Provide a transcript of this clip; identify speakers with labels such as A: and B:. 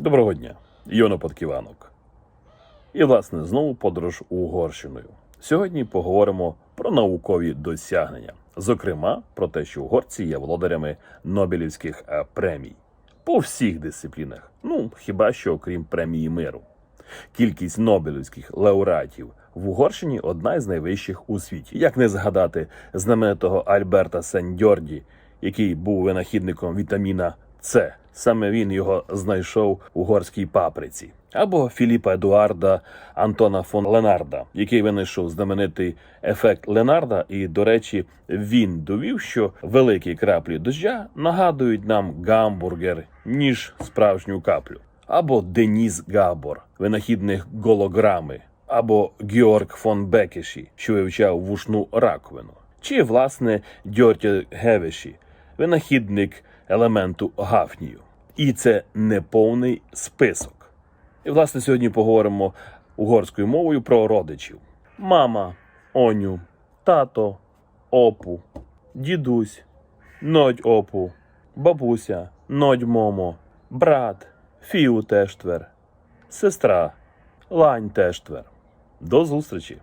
A: Доброго дня, Йоно Подківанок. І, власне, знову подорож Угорщиною. Сьогодні поговоримо про наукові досягнення, зокрема про те, що угорці є володарями Нобелівських е, премій по всіх дисциплінах. Ну, хіба що окрім премії миру. Кількість Нобелівських лауреатів в Угорщині одна із найвищих у світі. Як не згадати знаменитого Альберта Сендьорді, який був винахідником вітаміна С. Саме він його знайшов у угорській паприці. Або Філіпа Едуарда Антона фон Ленарда, який винайшов знаменитий ефект Ленарда. І, до речі, він довів, що великі краплі дождя нагадують нам гамбургер, ніж справжню каплю або Деніс Габор, винахідник голограми, або Георг фон Бекеші, що вивчав вушну раковину, чи власне Дьортя Гевеші, винахідник елементу гафнію. І це не повний список. І власне сьогодні поговоримо угорською мовою про родичів: мама, оню, тато, опу, дідусь, нодь опу, бабуся, нодь момо, брат, фіу тештвер, сестра, лань тештвер. До зустрічі!